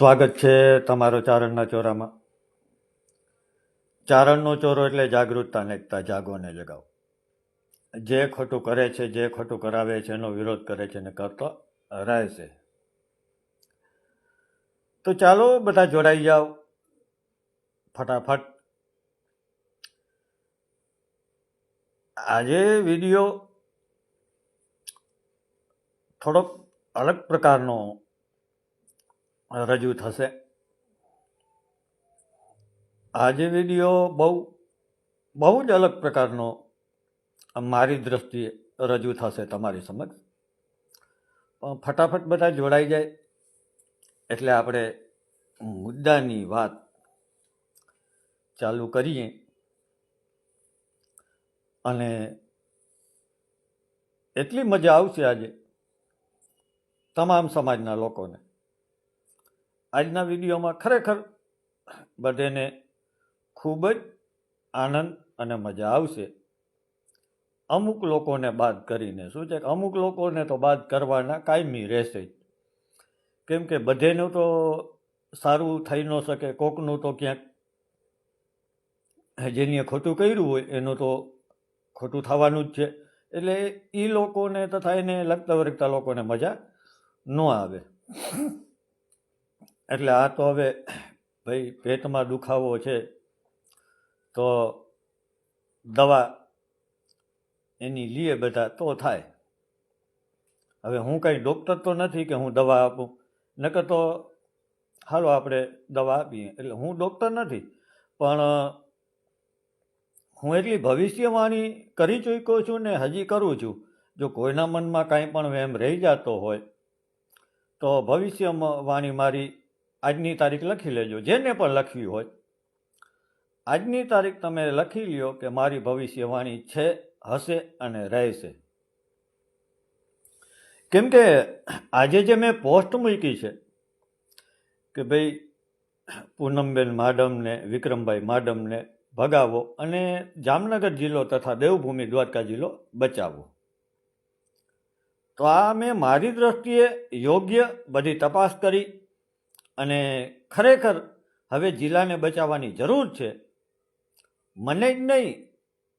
સ્વાગત છે તમારો ચારણના ચોરામાં. ચારણનો ચોરો એટલે જાગૃતતા, નેકતા એકતા જાગો જગાવો. જે ખોટું કરે છે, જે ખોટું કરાવે છે, એનો વિરોધ કરે છે ને કરતો રહેશે તો ચાલો બધા જોડાઈ જાઓ. ફટાફટ. આજે વીડિયો થોડોક અલગ પ્રકારનો રજૂ થશે. આજે વીડિયો બહુ બહુ જ અલગ પ્રકારનો મારી દ્રષ્ટિએ રજૂ થશે તમારી સમક્ષ. ફટાફટ બધા જોડાઈ જાય એટલે આપણે મુદ્દાની વાત ચાલુ કરીએ. અને એટલી મજા આવશે આજે તમામ સમાજના લોકોને. આજના વિડીયોમાં ખરેખર બધાને ખૂબ જ આનંદ અને મજા આવશે. અમુક લોકોને બાદ કરીને, શું છે કે અમુક લોકોને તો બાદ કરવાના કાયમી રહેશે કેમ કે બધેનું તો સારું થઈ ન શકે, કોકનું તો ક્યાંક જેને ખોટું કર્યું હોય એનું તો ખોટું થવાનું જ છે. એટલે એ લોકોને તથા એને લગતા વરગતા લોકોને મજા ન આવે. એટલે આ તો હવે, ભાઈ, પેટમાં દુખાવો છે, તો દવા એની લીએ બધા તો થાય. હવે હું કંઈ ડૉક્ટર તો નથી કે હું દવા આપું? નકર તો હાલો આપણે દવા આપીએ. એટલે હું ડૉક્ટર નથી, પણ, હું એટલી ભવિષ્યવાણી કરી ચૂક્યો છું ને હજી કરું છું. જો કોઈના મનમાં કાંઈ પણ એમ રહી જતો હોય, તો ભવિષ્યવાણી મારી આજની તારીખ લખી લેજો. જેને પણ લખવી હોય. આજની તારીખ તમે લખી લ્યો કે મારી ભવિષ્યવાણી છે, હશે અને રહેશે. કેમ કે આજે જે મેં પોસ્ટ મૂકી છે કે ભાઈ પૂનમબેન માડમને, વિક્રમભાઈ માડમને ભગાવો અને જામનગર જિલ્લો તથા દેવભૂમિ દ્વારકા જિલ્લો બચાવો. તો આ મેં મારી દ્રષ્ટિએ યોગ્ય બધી તપાસ કરી અને ખરેખર હવે જિલ્લાને બચાવવાની જરૂર છે. મને જ નહીં,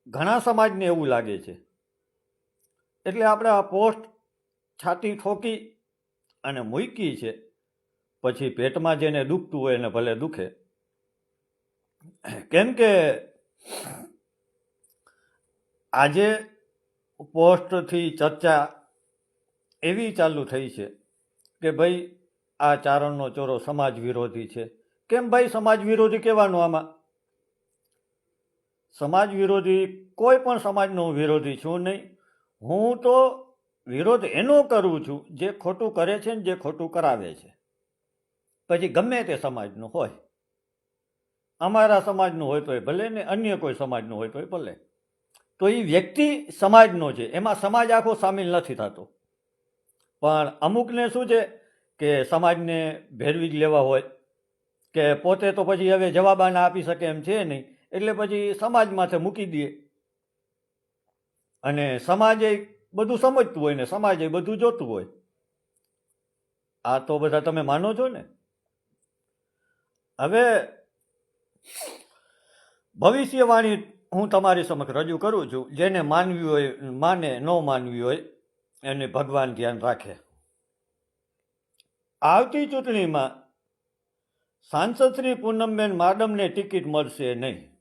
ઘણા સમાજને એવું લાગે છે. એટલે આપણે આ પોસ્ટ છાતી ઠોકી અને મૂકી છે. પછી પેટમાં જેને દુખતું હોય એને ભલે દુખે. કેમ કે આજે પોસ્ટથી ચર્ચા એવી ચાલુ થઈ છે કે ભાઈ આ ચારણનો ચોરો સમાજ વિરોધી છે. કેમ ભાઈ સમાજ વિરોધી કહેવાનું આમાં? સમાજ વિરોધી કોઈ પણ સમાજનો હું વિરોધી છું નહીં. હું તો વિરોધ એનો કરું છું જે ખોટું કરે છે ને જે ખોટું કરાવે છે. પછી ગમે તે સમાજનું હોય. અમારા સમાજનું હોય તોય ભલે ને અન્ય કોઈ સમાજનું હોય તોય ભલે. તો એ વ્યક્તિ સમાજનો છે. એમાં સમાજ આખો સામેલ નથી થતો. પણ અમુકને શું છે? કે સમાજને ભેરવી જ લેવા હોય, કે પોતે તો પછી હવે જવાબ આના આપી શકે એમ છે નહીં, એટલે પછી સમાજ માથે મૂકી દે. અને સમાજે બધું સમજતું હોય ને સમાજે બધું જોતું હોય. આ તો બધા તમે માનો છો ને? હવે ભવિષ્યવાણી હું તમારી સમક્ષ રજૂ કરું છું, જેને માનવી હોય, માને ન માનવી હોય, એને ભગવાન ધ્યાન રાખે. આવતી ચૂંટણીમાં સાંસદ શ્રી પૂનમબેન માડમને ટિકિટ મળશે નહીં.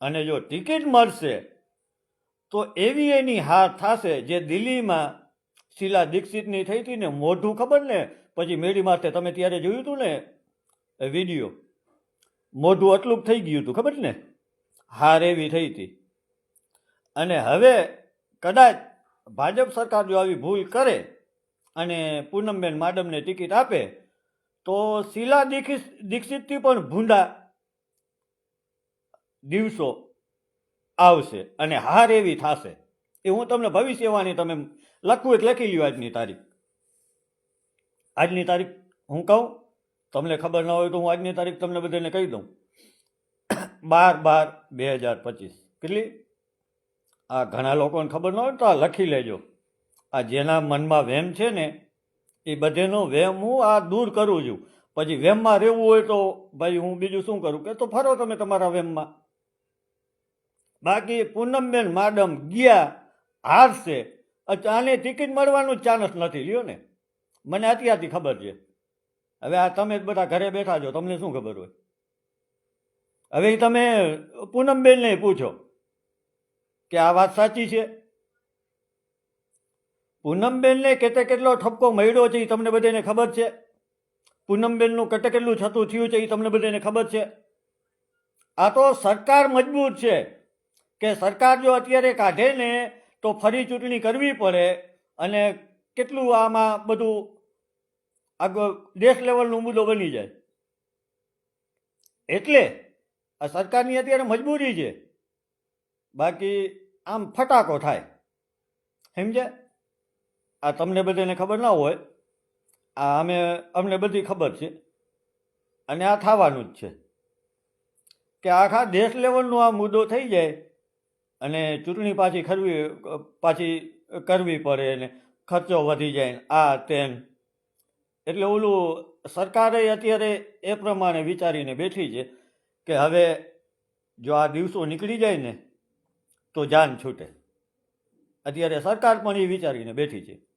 અને જો ટિકિટ મળશે, તો એવી એની હાર થશે જે દિલ્હીમાં શીલા દીક્ષિતની થઈ હતી ને, મોઢું ખબર ને? પછી મેળી માથે તમે ત્યારે જોયું હતું ને વીડિયો? મોઢું આટલું થઈ ગયું હતું, ખબર ને? હાર એવી થઈ હતી. અને હવે કદાચ ભાજપ સરકાર જો આવી ભૂલ કરે અને પૂનમબેન માડમને ટિકિટ આપે, તો શીલા દીક્ષિત દીક્ષિતથી પણ ભૂંડા દિવસો આવશે અને હાર એવી થશે. એ હું તમને ભવિષ્યવાણી તમે લખવું એક લખી લ્યો આજની તારીખ. આજની તારીખ હું કહું, તમને ખબર ન હોય તો હું આજની તારીખ તમને બધાને કહી દઉં. બાર બાર બે હજાર પચીસ. કેટલી? આ ઘણા લોકોને ખબર ન હોય તો આ લખી લેજો. આ જેના મનમાં વહેમ છે ને, એ બધેનો વહેમ હું આ દૂર કરું છું. પછી વહેમમાં રહેવું હોય તો ભાઈ હું બીજું શું કરું? કે તો ફરો તમે તમારા વહેમમાં બાકી પૂનમબેન માડમ ગયા, હારશે. આને ટિકિટ મળવાનું ચાન્સ નથી, લ્યો ને. મને અત્યારથી ખબર છે. હવે આ તમે જ બધા ઘરે બેઠા છો, તમને શું ખબર હોય? હવે તમે પૂનમબેનને પૂછો કે આ વાત સાચી છે? પૂનમબેનને કેતે કેટલો ઠપકો મળ્યો છે એ તમને બધાને ખબર છે? પૂનમબેનનું કેટે કેટલું થતું થયું છે એ તમને બધાને ખબર છે? આ તો સરકાર મજબૂત છે કે સરકાર જો અત્યારે કાઢે ને તો ફરી ચૂંટણી કરવી પડે અને કેટલું આમાં બધું આગળ દેશ લેવલનો મુદ્દો બની જાય. એટલે આ સરકારની અત્યારે મજબૂરી છે. બાકી આમ ફટાકો થાય. સમજ્યા? આ તમને બધાને ખબર ના હોય, આ અમે, અમને બધી ખબર છે. અને આ થવાનું જ છે. કે આખા દેશ લેવલનો આ મુદ્દો થઈ જાય અને ચૂંટણી પાછી ખરવી, પાછી કરવી પડે ને ખર્ચો વધી જાય, આ, તેમ. એટલે ઓલું સરકારે અત્યારે એ પ્રમાણે વિચારીને બેઠી છે કે હવે જો આ દિવસો નીકળી જાય ને, તો જાન છૂટે. અત્યારે સરકાર પણ એ વિચારીને બેઠી છે.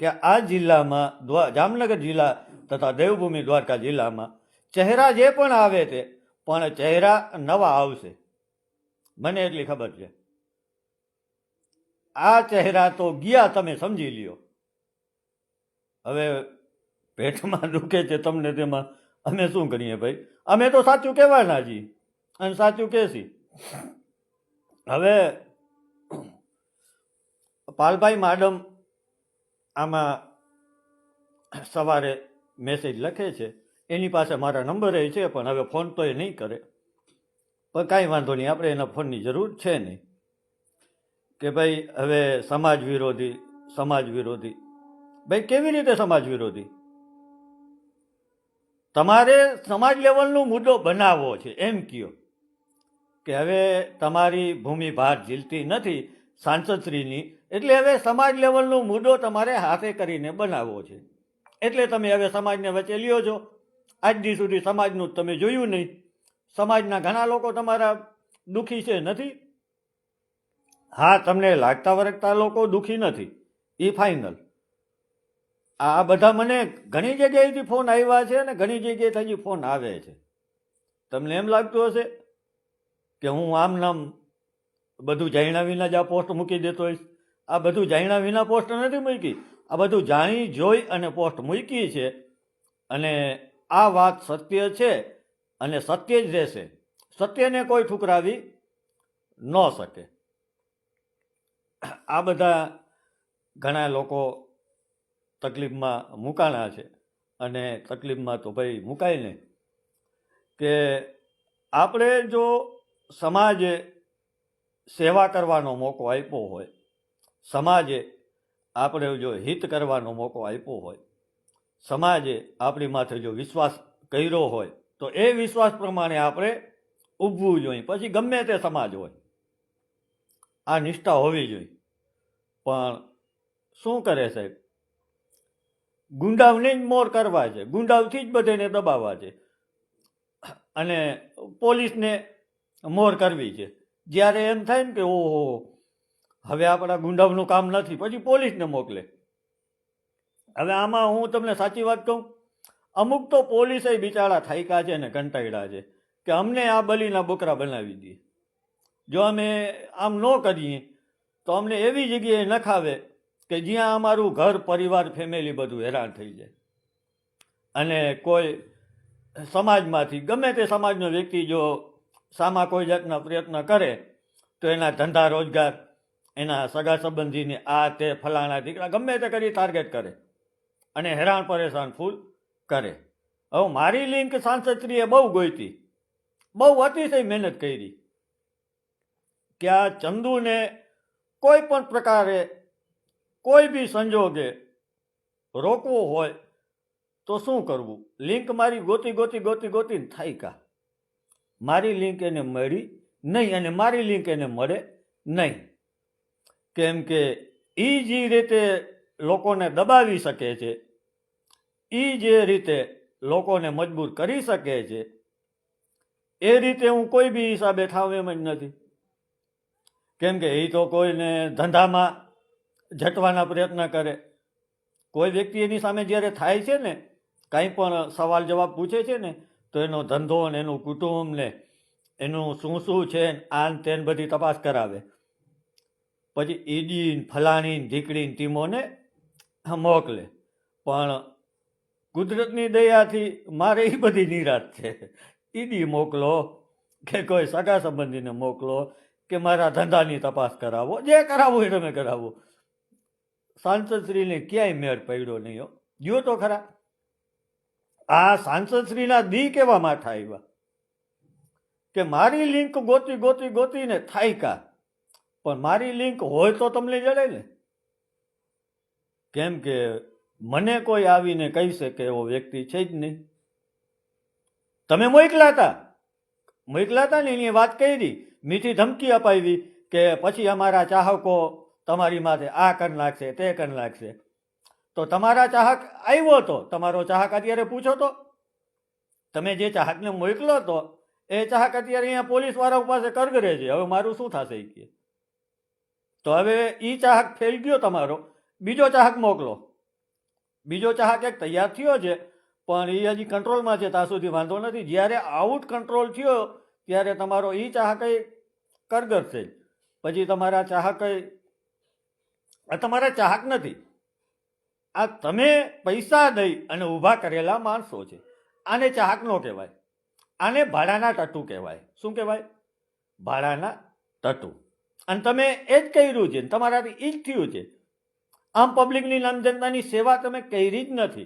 કે આ જિલ્લામાં જામનગર જિલ્લા તથા દેવભૂમિ દ્વારકા જિલ્લામાં ચહેરા જે પણ આવે તે, પણ ચહેરા નવા આવશે. મને એટલી ખબર છે. આ ચહેરા તો ગયા તમે સમજી લ્યો. હવે પેટમાં દુખે છે તમને તેમાં, અમે શું કરીએ ભાઈ? અમે તો સાચું કહેવાના છીએ અને સાચું કહેશી હવે, પાલભાઈ માડમ આમાં સવારે મેસેજ લખે છે, એની પાસે મારા નંબર એ છે, પણ હવે ફોન તો એ નહીં કરે. પણ કાંઈ વાંધો નહીં, આપણે એના ફોનની જરૂર છે નહીં. કે ભાઈ, હવે સમાજ વિરોધી સમાજ વિરોધી. ભાઈ, કેવી રીતે સમાજ વિરોધી? તમારે સમાજ લેવલનો મુદ્દો બનાવવો છે, એમ કયો. કે હવે તમારી ભૂમિ ભાર ઝીલતી નથી સાંસદશ્રીની. એટલે હવે સમાજ લેવલનો મુદ્દો તમારે હાથે કરીને બનાવવો છે. એટલે તમે હવે સમાજને વચ્ચે લ્યો છો. આજની સુધી સમાજનું તમે જોયું નહીં. સમાજના ઘણા લોકો તમારા દુઃખી છે નથી. હા, તમને લાગતા વરગતા લોકો દુઃખી નથી. એ ફાઇનલ આ બધા મને ઘણી જગ્યાએથી ફોન આવ્યા છે અને ઘણી જગ્યાએથી હજી ફોન આવે છે. તમને એમ લાગતું હશે કે હું આમ નામ બધું જાણ્યા વિના જ આ પોસ્ટ મૂકી દેતો હોઈશ. આ બધું જાણ્યા વિના પોસ્ટ નથી મૂકી. આ બધું જાણી, જોઈ અને પોસ્ટ મૂકી છે. અને આ વાત સત્ય છે અને સત્ય જ રહેશે. સત્યને કોઈ ઠુકરાવી ન શકે. આ બધા ઘણા લોકો તકલીફમાં મૂકાણા છે. અને તકલીફમાં તો ભાઈ મુકાય નહીં. કે આપણે જો સમાજે સેવા કરવાનો મોકો આપ્યો હોય, સમાજે આપણે જો હિત કરવાનો મોકો આપ્યો હોય, સમાજે આપણી માથે જો વિશ્વાસ કર્યો હોય, તો એ વિશ્વાસ પ્રમાણે આપણે ઊભવું જોઈએ. પછી ગમે તે સમાજ હોય, આ નિષ્ઠા હોવી જોઈએ. પણ શું કરે સાહેબ? ગુંડાવને જ મોર કરવા છે. ગુંડાવથી જ બધાને દબાવવા છે. અને પોલીસને મોર કરવી છે. જ્યારે એમ થાય ને કે, ઓહો, હવે આપણા ગુંડાવનું કામ નથી, પછી પોલીસને મોકલે. હવે આમાં હું તમને સાચી વાત કહું, અમુક તો પોલીસે બિચારા થાયકા છે ને કંટાળ્યા છે, કે અમને આ બલીના બોકરા બનાવી દે. જો અમે આમ ન કરીએ, તો અમને એવી જગ્યાએ નખાવે કે જ્યાં અમારું ઘર, પરિવાર ફેમિલી બધું હેરાન થઈ જાય. અને કોઈ સમાજમાંથી, ગમે તે સમાજનો વ્યક્તિ જો સામા કોઈ જાતના પ્રયત્ન કરે, તો એના ધંધા રોજગાર, એના સગા સંબંધીને આ તે ફલાણા દીકરા ગમે તે કરી ટાર્ગેટ કરે અને હેરાન પરેશાન ફૂલ કરે. હવે મારી લિંક સાંસદશ્રીએ બહુ ગોઈતી, બહુ અતિશય મહેનત કરી કે આ ચંદુને કોઈ પણ પ્રકારે કોઈ બી સંજોગે રોકવું હોય તો શું કરવું? લિંક મારી ગોતી ગોતી ગોતી ગોતીને થાય કા મારી લિંક એને મળી નહીં અને મારી લિંક એને મળે નહીં. કેમ કે એ જે રીતે લોકોને દબાવી શકે છે એ જે રીતે લોકોને મજબૂર કરી શકે છે, એ રીતે હું કોઈ બી હિસાબે થાવ એમ જ નથી. કેમ કે એ તો કોઈને ધંધામાં જટવાના પ્રયત્ન કરે. કોઈ વ્યક્તિ એની સામે જ્યારે થાય છે ને, કાંઈ પણ સવાલ જવાબ પૂછે છે ને તો એનો ધંધો ને એનું કુટુંબ ને એનું શું શું છે આન તેન બધી તપાસ કરાવે. પછી ઈડી ફલાણીને ફલાણી ઢીકડી ટીમોને મોકલે. પણ કુદરતની દયાથી મારે એ બધી નિરાશ છે. ઈડી મોકલો કે કોઈ સગા સંબંધીને મોકલો કે મારા ધંધાની તપાસ કરાવો. જે કરાવવું એ તમે કરાવો. સાંસદશ્રીને ક્યાંય મેળ પડ્યો નહીં જો તો ખરા. આ સાંસદશ્રીના દી કેવા માથા આવ્યા કે મારી લિંક ગોતી ગોતી ગોતીને થાય કા? પણ મારી લિંક હોય તો તમને જડે ને. કેમ કે મને કોઈ આવીને કહી શકે એવો વ્યક્તિ છે જ નહીં. તમે મોકલા હતા મોકલા હતા ને એની વાત કરી. મીઠી ધમકી અપાવી કે પછી અમારા ચાહકો તમારી માથે આ કરી નાખશે, તે કરી નાખશે. તો તમારા ચાહક આવ્યો હતો તમારો ચાહક અત્યારે પૂછો તો. તમે જે ચાહકને મોકલો તો, એ ચાહક અત્યારે અહીંયા પોલીસવાળા પાસે કરગરે છે. હવે મારું શું થશે કે? તો હવે એ ચાહક ફેલ ગયો તમારો. બીજો ચાહક મોકલો. બીજો ચાહક એક તૈયાર થયો છે, પણ એ હજી કંટ્રોલમાં છે, ત્યાં સુધી વાંધો નથી. જ્યારે આઉટ કંટ્રોલ થયો, ત્યારે તમારો એ ચાહક કરગર છે પછી તમારા ચાહક આ તમારા ચાહક નથી. આ તમે પૈસા દઈ અને ઊભા કરેલા માણસો છે. આને ચાહકનો કહેવાય. આને ભાડાના ટટુ કહેવાય. શું કહેવાય? ભાડાના ટટુ અને તમે એ જ કર્યું છે તમારાથી એ જ થયું છે. આમ પબ્લિકની નામ જનતાની સેવા તમે કરી જ નથી.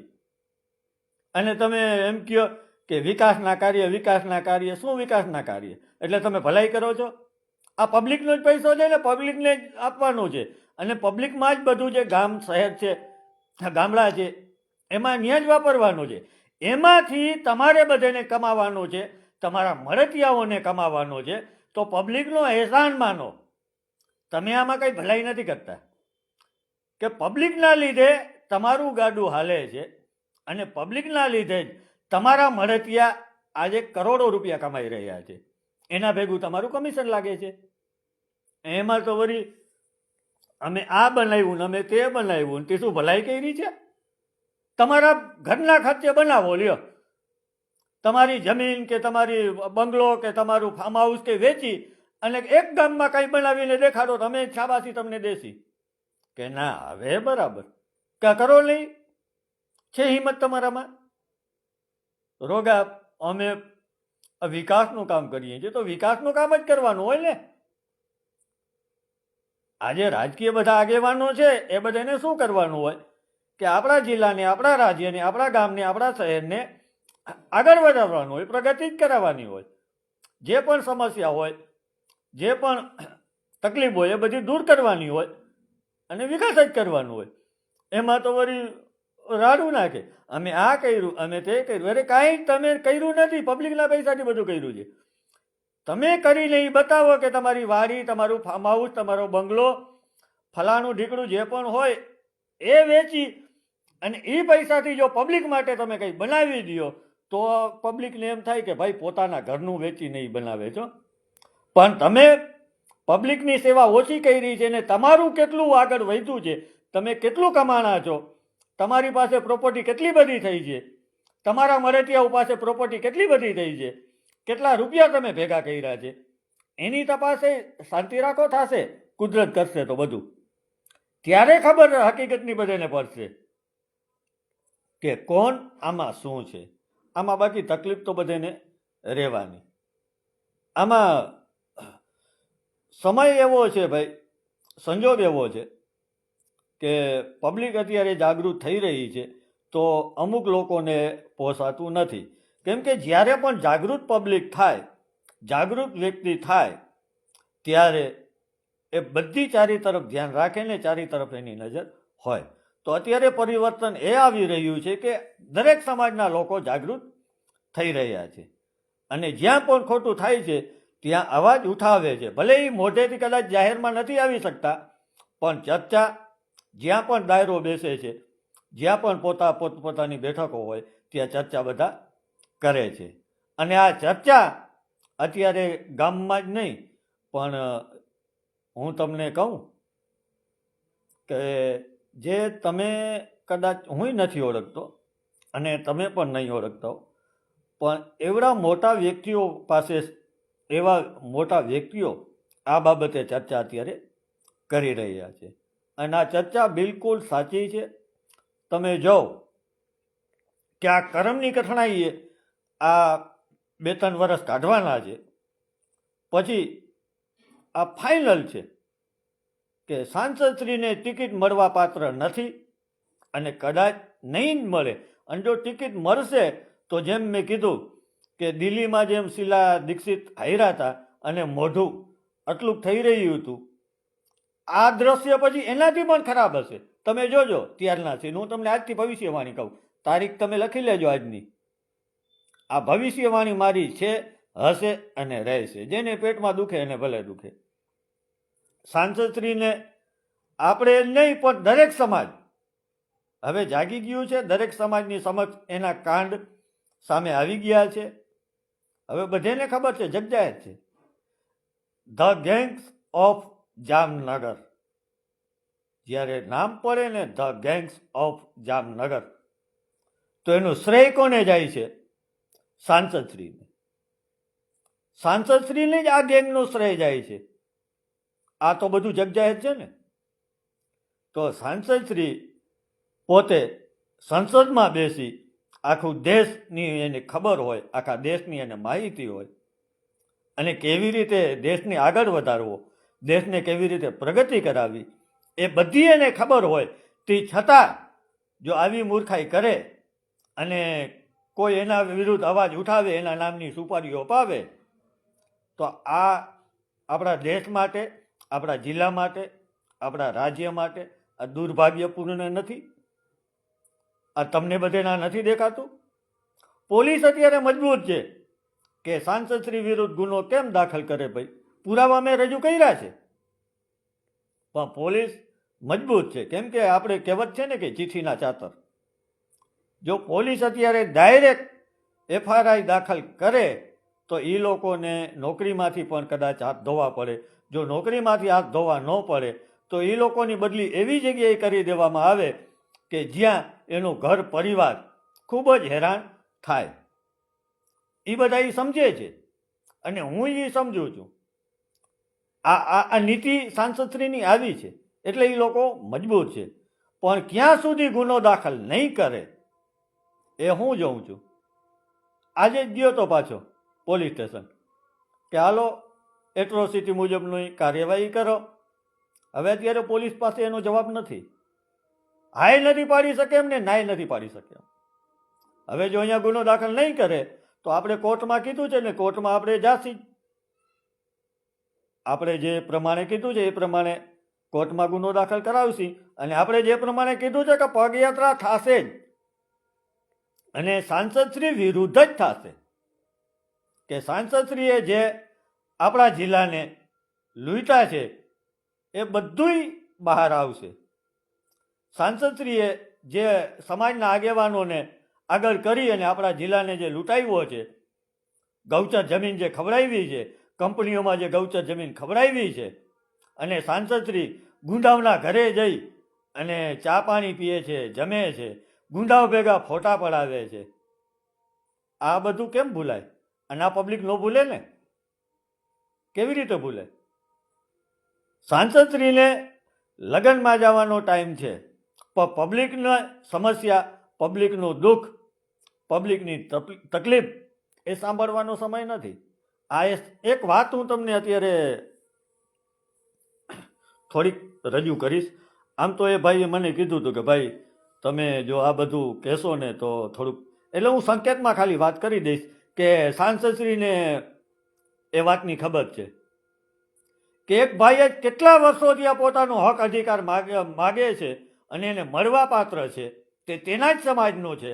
અને તમે એમ કહો કે વિકાસના કાર્ય વિકાસના કાર્ય, શું વિકાસના કાર્ય? એટલે તમે ભલાઈ કરો છો? આ પબ્લિકનો જ પૈસો છે ને પબ્લિકને જ આપવાનો છે. અને પબ્લિકમાં જ બધું જે ગામ, શહેર છે ગામડા છે. એમાં ત્યાં જ વાપરવાનો છે. એમાંથી તમારે બધાને કમાવાનો છે, તમારા મળતિયાઓને કમાવાનો છે. તો પબ્લિકનો એહસાન માનો. તમે આમાં કંઈ ભલાઈ નથી કરતા. કે પબ્લિકના લીધે તમારું ગાડું હાલે છે અને પબ્લિકના લીધે જ તમારા મળતિયા આજે કરોડો રૂપિયા કમાઈ રહ્યા છે. એના ભેગું તમારું કમિશન લાગે છે. એમાં તો વળી અમે આ બનાવ્યું ને અમે તે બનાવ્યું તે શું ભલાઈ કરી છે? તમારા ઘરના ખર્ચે બનાવો, લ્યો. તમારી જમીન કે તમારી બંગલો કે તમારું ફાર્મ હાઉસ કે વેચી અને એક ગામમાં કંઈ બનાવીને દેખાડો, તમે શાબાશી તમને દેશી. કે ના, હવે બરાબર. કે કરો નહીં છે હિંમત તમારામાં? રોગા, અમે વિકાસનું કામ કરીએ છીએ, તો વિકાસનું કામ જ કરવાનું હોય ને. આજે રાજકીય બધા આગેવાનો છે, એ બધાને શું કરવાનું હોય? કે આપણા જિલ્લાને, આપણા રાજ્યને, આપણા ગામને, આપણા શહેરને આગળ વધારવાનું હોય, પ્રગતિ જ કરાવવાની હોય. જે પણ સમસ્યા હોય, જે પણ તકલીફ હોય, એ બધી દૂર કરવાની હોય અને વિકાસ જ કરવાનો હોય. એમાં તો વળી રાડું નાખે. અમે આ કર્યું, અમે તે કર્યું. અરે કાંઈ તમે કર્યું નથી. પબ્લિકના પૈસાથી બધું કર્યું છે. તમે કરીને એ બતાવો કે તમારી વાડી, તમારું ફાર્મ હાઉસ તમારો બંગલો, ફલાણું ઢીકડું જે પણ હોય, એ વેચી અને એ પૈસાથી જો પબ્લિક માટે તમે કંઈ બનાવી દો તો પબ્લિકને એમ થાય કે ભાઈ પોતાના ઘરનું વેચીને એ બનાવે છો. પણ તમે પબ્લિકની સેવા ઓછી કરી છે ને તમારું કેટલું આગળ વધ્યું છે? તમે કેટલું કમાણા છો? તમારી પાસે પ્રોપર્ટી કેટલી બધી થઈ છે? તમારા મરેટિયાઓ પાસે પ્રોપર્ટી કેટલી બધી થઈ છે? કેટલા રૂપિયા તમે ભેગા કર્યા છે? એની તપાસે શાંતિ રાખો, થશે. કુદરત કરશે તો બધું. ત્યારે ખબર હકીકતની બધાને પડશે કે કોણ આમાં શું છે. આમાં બાકી તકલીફ તો બધાને રહેવાની. આમાં સમય એવો છે ભાઈ, સંજોગ એવો છે કે પબ્લિક અત્યારે જાગૃત થઈ રહી છે તો અમુક લોકોને પોસાતું નથી. કેમ કે જ્યારે પણ જાગૃત પબ્લિક થાય, જાગૃત વ્યક્તિ થાય, ત્યારે એ બધી ચારી તરફ ધ્યાન રાખે ને ચારી તરફ એની નજર હોય. તો અત્યારે પરિવર્તન એ આવી રહ્યું છે કે દરેક સમાજના લોકો જાગૃત થઈ રહ્યા છે. અને જ્યાં પણ ખોટું થાય છે, ત્યાં અવાજ ઉઠાવે છે. ભલે એ મોઢેથી કદાચ જાહેરમાં નથી આવી શકતા, પણ ચર્ચા, જ્યાં પણ દાયરો બેસે છે, જ્યાં પણ પોતા પોતપોતાની બેઠકો હોય, ત્યાં ચર્ચા બધા કરે છે. અને આ ચર્ચા અત્યારે ગામમાં જ નહીં, પણ હું તમને કહું કે જે તમે કદાચ હુંય નથી ઓળખતો અને તમે પણ નહીં ઓળખતા પણ એવડા મોટા વ્યક્તિઓ પાસે, એવા મોટા વ્યક્તિઓ આ બાબતે ચર્ચા અત્યારે કરી રહ્યા છે. અને આ ચર્ચા બિલકુલ સાચી છે. તમે જાઓ, કે આ કરમની કઠણાઈએ આ બે ત્રણ વર્ષ કાઢવાના છે. પછી આ ફાઇનલ છે કે સાંસદશ્રીને ટિકિટ મળવા પાત્ર નથી અને કદાચ નહીં જ મળે. અને જો ટિકિટ મળશે તો જેમ મેં કીધું કે દિલ્હીમાં જેમ શીલા દીક્ષિત હાર્યા હતા અને મોઢું આટલું થઈ રહ્યું હતું, આ દ્રશ્ય પછી એનાથી પણ ખરાબ હશે. તમે જોજો, ત્યારના સીન હું તમને આજથી ભવિષ્યવાણી કહું. તારીખ તમે લખી લેજો આજની. આ ભવિષ્યવાણી મારી છે, હશે અને રહેશે. જેને પેટમાં દુખે એને ભલે દુખે. સાંસદશ્રીને આપણે નહીં, પણ દરેક સમાજ. હવે જાગી ગયું છે, દરેક સમાજની સમક્ષ એના કાંડ સામે આવી ગયા છે. હવે બધેને ખબર છે જગજાહેર છે. The gangs of Jamnagar. જ્યારે નામ પડે ને ધ ગેંગ્સ ઓફ જામનગર, તો એનું શ્રેય કોને જાય છે? સાંસદશ્રીને. સાંસદશ્રીને જ આ ગેંગનો શ્રેય જાય છે. આ તો બધું જગજાહેર છે ને. તો સાંસદશ્રી પોતે સંસદમાં બેસી આખું દેશની એને ખબર હોય, આખા દેશની એને માહિતી હોય, અને કેવી રીતે દેશને આગળ વધારવો, દેશને કેવી રીતે પ્રગતિ કરાવવી, એ બધી એને ખબર હોય. તે છતાં જો આવી મૂર્ખાઈ કરે અને કોઈ એના વિરુદ્ધ અવાજ ઉઠાવે, એના નામની સુપારીઓ પાવે તો આ આપણા દેશ માટે, આપણા જિલ્લા માટે, આપણા રાજ્ય માટે આ દુર્ભાગ્યપૂર્ણ નથી. આ તમને બધેના નથી દેખાતું. પોલીસ અત્યારે મજબૂત છે કે સાંસદશ્રી વિરુદ્ધ ગુનો કેમ દાખલ કરે ભાઈ? પુરાવા મેં રજૂ કર્યા છે. પણ પોલીસ મજબૂત છે. કેમ કે આપણે કહેવત છે ને કે ચીઠીના ચાતર. જો પોલીસ અત્યારે ડાયરેક્ટ એફઆરઆઈ દાખલ કરે, તો એ લોકોને નોકરીમાંથી પણ કદાચ હાથ ધોવા પડે. જો નોકરીમાંથી હાથ ધોવા ન પડે, તો એ લોકોની બદલી એવી જગ્યાએ કરી દેવામાં આવે કે જ્યાં એનું ઘર પરિવાર ખૂબ જ હેરાન થાય. એ બધા એ સમજે છે. અને હું એ સમજું છું. આ આ નીતિ સાંસદશ્રીની આવી છે. એટલે એ લોકો મજબૂત છે. પણ ક્યાં સુધી ગુનો દાખલ નહીં કરે એ હું જોઉં છું? આજે જ ગયો તો પાછો, પોલીસ સ્ટેશન. કે હાલો, એટ્રોસિટી મુજબની કાર્યવાહી કરો. હવે અત્યારે પોલીસ પાસે એનો જવાબ નથી. હાય નથી પાડી શકે એમ ને નાય નથી પાડી શકે હવે જો અહીંયા ગુનો દાખલ નહીં કરે, તો આપણે કોર્ટમાં કીધું છે ને, કોર્ટમાં આપણે જાસી. આપણે જે પ્રમાણે કીધું છે, એ પ્રમાણે કોર્ટમાં ગુનો દાખલ કરાવશી. અને આપણે જે પ્રમાણે કીધું છે કે પગયાત્રા થશે જ. અને સાંસદશ્રી વિરુદ્ધ જ થશે. કે સાંસદશ્રીએ જે આપણા જિલ્લાને લૂંટા છે, એ બધુંય બહાર આવશે. સાંસદશ્રીએ જે સમાજના આગેવાનોને આગળ કરી અને આપણા જિલ્લાને જે લૂંટાવ્યો છે, ગૌચર જમીન જે ખવડાવી છે, કંપનીઓમાં જે ગૌચર જમીન ખવડાવી છે, અને સાંસદશ્રી ગુંડાવના ઘરે જઈ અને ચા પાણી પીએ છે, જમે છે ગુંડાઓ ભેગા ફોટા પડાવે છે. આ બધું કેમ ભૂલાય? અને આ પબ્લિક ન ભૂલે ને? કેવી રીતે ભૂલે? સાંસદશ્રીને લગ્નમાં જવાનો ટાઈમ છે. પણ પબ્લિકની સમસ્યા પબ્લિકનું દુઃખ પબ્લિકની તકલીફ એ સાંભળવાનો સમય નથી. આ એક વાત હું તમને અત્યારે થોડીક રજૂ કરીશ. આમ તો એ ભાઈએ મને કીધું હતું કે ભાઈ તમે જો આ બધું કહેશો ને તો થોડુંક એટલે હું સંકેતમાં ખાલી વાત કરી દઈશ કે સાંસદશ્રીને એ વાતની ખબર છે કે એક ભાઈએ કેટલા વર્ષોથી આ પોતાનો હક અધિકાર માગે માગે છે અને એને મળવા પાત્ર છે તે તેના જ સમાજનો છે.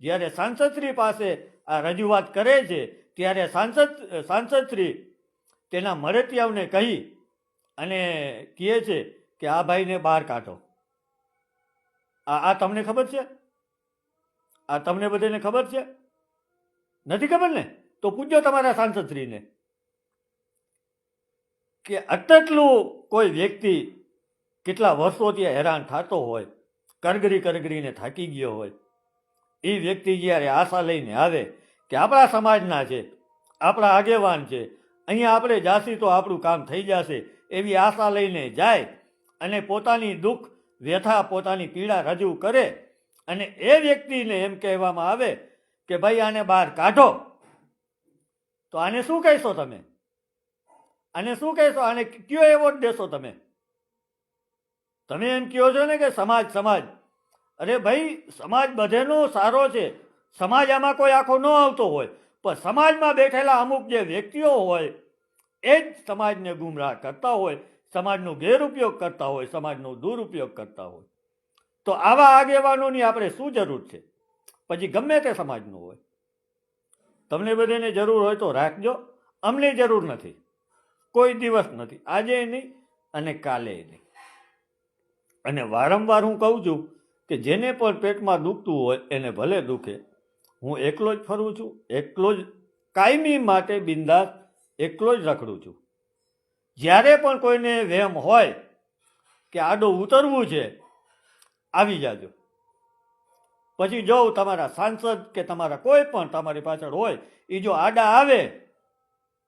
જ્યારે સાંસદશ્રી પાસે આ રજૂઆત કરે છે, ત્યારે સાંસદ સાંસદશ્રી તેના મળતિયાઓને કહી અને કહે છે કે આ ભાઈને બહાર કાઢો. આ આ તમને ખબર છે? આ તમને બધાને ખબર છે? નથી ખબર ને? તો પૂછજો તમારા સાંસદશ્રીને કે અટટલું કોઈ વ્યક્તિ કેટલા વર્ષોથી હેરાન થતો હોય, કરગરી કરગરીને થાકી ગયો હોય એ વ્યક્તિ જ્યારે આશા લઈને આવે કે આપણા સમાજના છે, આપણા આગેવાન છે, અહીંયા આપણે જાસી તો આપણું કામ થઈ જશે એવી આશા લઈને જાય અને પોતાની દુઃખ વ્યથા પોતાની પીડા રજૂ કરે અને એ વ્યક્તિને એમ કહેવામાં આવે કે ભાઈ આને બહાર કાઢો. તો આને શું કહેશો તમે? આને શું કહેશો? આને કયો એવોર્ડ દેશો તમે? તમે એમ કહો છો ને કે સમાજ સમાજ? અરે ભાઈ, સમાજ બધેનો સારો છે. સમાજ આમાં કોઈ આખો ન આવતો હોય. પણ સમાજમાં બેઠેલા અમુક જે વ્યક્તિઓ હોય, એ જ સમાજને ગુમરાહ કરતા હોય. સમાજનો ગેરઉપયોગ કરતા હોય, સમાજનો દુરુપયોગ કરતા હોય. તો આવા આગેવાનોની આપણે શું જરૂર છે? પછી ગમે તે સમાજનો હોય. તમને બધાને જરૂર હોય તો રાખજો. અમને જરૂર નથી. કોઈ દિવસ નથી. આજે નહીં અને કાલે નહીં. અને વારંવાર હું કહું છું કે જેને પણ પેટમાં દુખતું હોય, એને ભલે દુખે, હું એકલો જ ફરું છું. એકલો જ કાયમી માટે બિંદાસ એકલો જ રખડું છું. જ્યારે પણ કોઈને વહેમ હોય કે આડો ઉતરવું છે, આવી જાજો. પછી જો તમારા સાંસદ કે તમારા કોઈ પણ તમારી પાછળ હોય એ જો આડા આવે,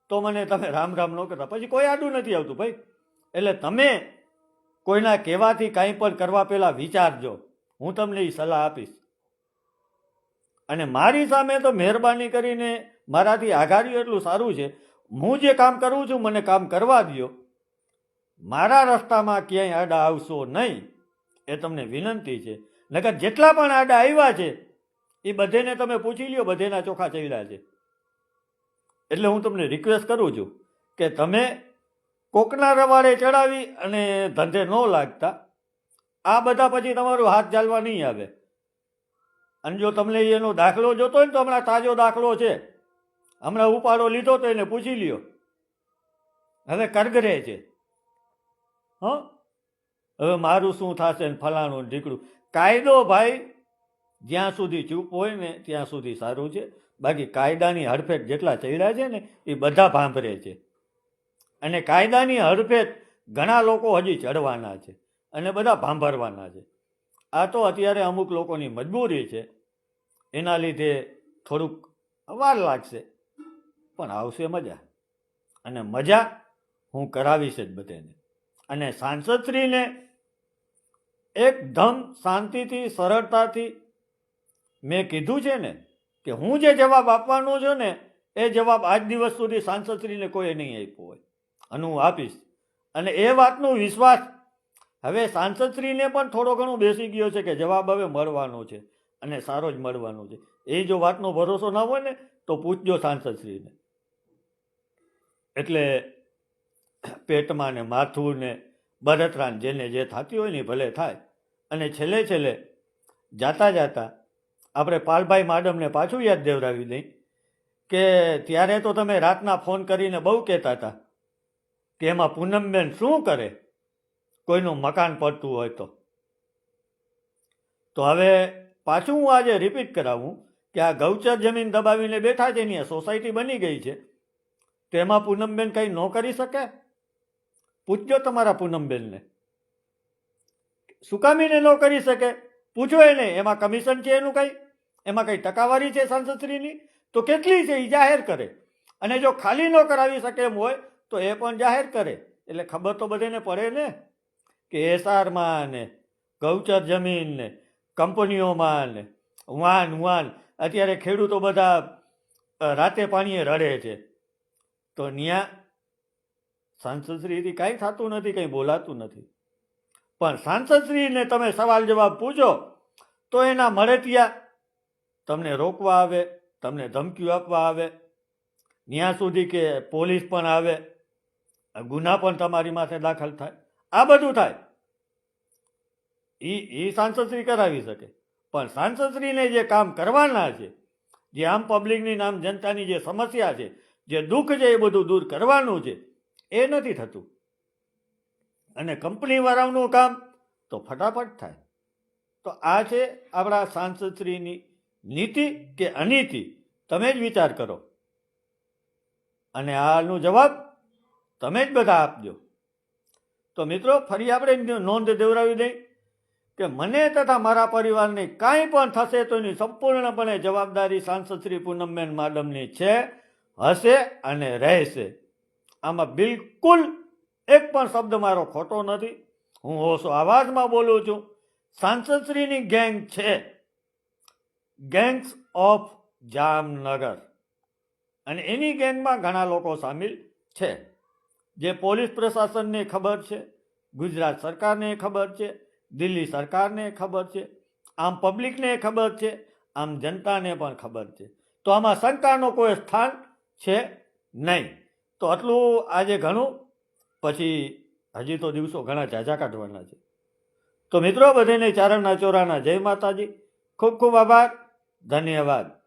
તો મને તમે રામ રામ ન કરતા. પછી કોઈ આડું નથી આવતું ભાઈ. એટલે તમે કોઈના કહેવાથી કાંઈ પણ કરવા પહેલાં વિચારજો. હું તમને એ સલાહ આપીશ. અને મારી સામે તો મહેરબાની કરીને મારાથી આઘાર્યું એટલું સારું છે હું જે કામ કરું છું, મને કામ કરવા દો મારા રસ્તામાં ક્યાંય આડા આવશો નહીં, એ તમને વિનંતી છે. નકર જેટલા પણ આડા આવ્યા છે, એ બધેને તમે પૂછી લ્યો, બધેના ચોખા ચડ્યા છે. એટલે હું તમને રિક્વેસ્ટ કરું છું કે તમે કોકના રવાડે ચડાવી અને ધંધે ન લાગતા. આ બધા પછી તમારું હાથ ચાલવા નહીં આવે. અને જો તમને એનો દાખલો જોતો હોય ને તો હમણાં તાજો દાખલો છે. હમણાં ઉપાડો લીધો તો એને પૂછી લ્યો. હવે કરગરે છે. હં? હવે મારું શું થશે ને ફલાણું ઢીકડું? કાયદો ભાઈ, જ્યાં સુધી ચૂપ હોય ને ત્યાં સુધી સારું છે. બાકી કાયદાની હડફેટ જેટલા ચડ્યા છે ને, એ બધા ભાંભરે છે. અને કાયદાની હડફેટ ઘણા લોકો હજી ચડવાના છે અને બધા ભાંભરવાના છે. આ તો અત્યારે અમુક લોકોની મજબૂરી છે. એના લીધે થોડુંક વાર લાગશે. પણ આવશે મજા. અને મજા હું કરાવીશ જ બધાને. અને સાંસદશ્રીને એકદમ શાંતિથી, સરળતાથી મેં કીધું છે ને કે હું જે જવાબ આપવાનો છું ને એ જવાબ આજ દિવસ સુધી સાંસદશ્રીને કોઈ નહીં આપ્યો હોય. અને હું આપીશ. અને એ વાતનો વિશ્વાસ હવે સાંસદશ્રીને પણ થોડો ઘણો બેસી ગયો છે કે જવાબ હવે મળવાનો છે અને સારો જ મળવાનો છે. એ જો વાતનો ભરોસો ના હોય ને તો પૂછજો સાંસદશ્રીને. એટલે પેટમાં ને માથું ને બળતરાન જેને જે થતી હોય ને ભલે થાય. અને છેલ્લે છેલ્લે જાતા જાતા આપણે પાલભાઈ માડમને પાછું યાદ દેવડાવી દઈ કે ત્યારે તો તમે રાતના ફોન કરીને બહુ કહેતા હતા કે એમાં પૂનમબેન શું કરે? કોઈનું મકાન પડતું હોય તો. તો હવે પાછું હું આજે રિપીટ કરાવું કે આ ગૌચર જમીન દબાવીને બેઠા છે ને સોસાયટી બની ગઈ છે. તો એમાં પૂનમબેન કંઈ ન કરી શકે? પૂછજો તમારા પૂનમબેનને. સુકામીને ન કરી શકે? પૂછો એને, એમાં કમિશન છે એનું કંઈ? એમાં કંઈ ટકાવારી છે સાંસદશ્રીની? તો કેટલી છે એ જાહેર કરે? અને જો ખાલી ન કરાવી શકે એમ હોય, તો એ પણ જાહેર કરે. એટલે ખબર તો બધાને પડે ને? કે એસઆરમાં ને, ગૌચર જમીન ને, કંપનીઓમાં ને, વાન વાન. અત્યારે ખેડૂતો બધા રાતે પાણીએ રડે છે. તો ત્યાં સાંસદશ્રીથી કાંઈ થતું નથી, કંઈ બોલાતું નથી. પણ સાંસદશ્રીને તમે સવાલ જવાબ પૂછો, તો એના મળેટિયા તમને રોકવા આવે, તમને ધમકીઓ આપવા આવે. ત્યાં સુધી કે પોલીસ પણ આવે ગુના પણ તમારી માથે દાખલ થાય. આ બધું થાય. એ એ સાંસદશ્રી કરાવી શકે. પણ સાંસદશ્રીને જે કામ કરવાના છે, જે આમ પબ્લિકની નામ જનતાની જે સમસ્યા છે જે દુઃખ છે એ બધું દૂર કરવાનું છે, એ નથી થતું. અને કંપનીવાળાનું કામ તો ફટાફટ થાય. તો આ છે આપણા સાંસદશ્રીની નીતિ કે અનીતિ, તમે જ વિચાર કરો. અને આનો જવાબ તમે જ બધા આપજો. તો મિત્રો, ફરી આપણે નોંધ દેવડાવી દઈ કે મને તથા મારા પરિવારને કાંઈ પણ થશે તો એની સંપૂર્ણપણે જવાબદારી સાંસદ શ્રી પૂનમબેન માડમની છે. હશે અને રહેશે. આમાં બિલકુલ એક પણ શબ્દ મારો ખોટો નથી. હું હોશો આવાજમાં બોલું છું. સાંસદશ્રીની ગેંગ છે. Gangs of Jamnagar. અને એની ગેંગમાં ઘણા લોકો સામેલ છે. જે પોલીસ પ્રશાસનને ખબર છે, ગુજરાત સરકારને ખબર છે, દિલ્હી સરકારને ખબર છે, આમ પબ્લિકને ખબર છે, આમ જનતાને પણ ખબર છે. તો આમાં શંકાનો કોઈ સ્થાન છે નહીં. તો આટલું આજે ઘણું. પછી હજી તો દિવસો ઘણા ઝાઝા કાઢવાના છે. તો મિત્રો, બધાને ચારણના ચોરાના જય માતાજી. ખૂબ ખૂબ આભાર. ધન્યવાદ.